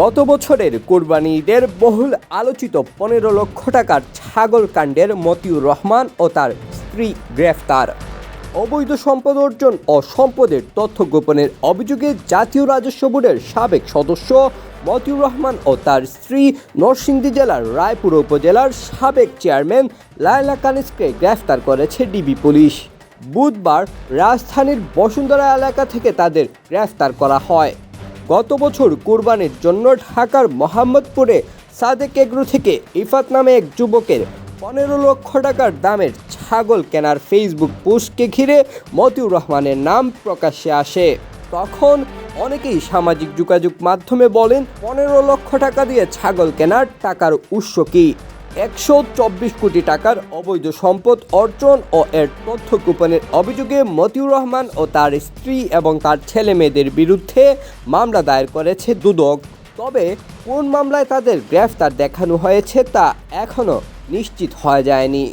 গত বছরের কোরবানি ঈদের বহুল আলোচিত পনেরো লক্ষ টাকার ছাগল কাণ্ডের মতিউর রহমান ও তার স্ত্রী গ্রেফতার। অবৈধ সম্পদ অর্জন ও সম্পদের তথ্য গোপনের অভিযোগে জাতীয় রাজস্ব বোর্ডের সাবেক সদস্য মতিউর রহমান ও তার স্ত্রী নরসিংদী জেলার রায়পুর উপজেলার সাবেক চেয়ারম্যান লায়লা কানিসকে গ্রেফতার করেছে ডিবি পুলিশ। বুধবার রাজধানীর বসুন্ধরা এলাকা থেকে তাদের গ্রেফতার করা হয়। গত বছর কোরবানির জন্য ঢাকার মোহাম্মদপুরে সাদেক এগ্রো থেকে ইফাত নামে এক যুবকের পনেরো লক্ষ টাকার দামের ছাগল কেনার ফেসবুক পোস্টকে ঘিরে মতিউর রহমানের নাম প্রকাশ্যে আসে। তখন অনেকেই সামাজিক যোগাযোগ মাধ্যমে বলেন, পনেরো লক্ষ টাকা দিয়ে ছাগল কেনার টাকার উৎস কী? একশো চব্বিশ কোটি টাকার অবৈধ সম্পদ অর্জন ও এর তথ্য গোপনের অভিযোগে মতিউর রহমান ও তার স্ত্রী এবং তার ছেলে মেয়েদের বিরুদ্ধে মামলা দায়ের করেছে দুদক। তবে কোন মামলায় তাদের গ্রেফতার দেখানো হয়েছে তা এখনও নিশ্চিত হওয়া যায়নি।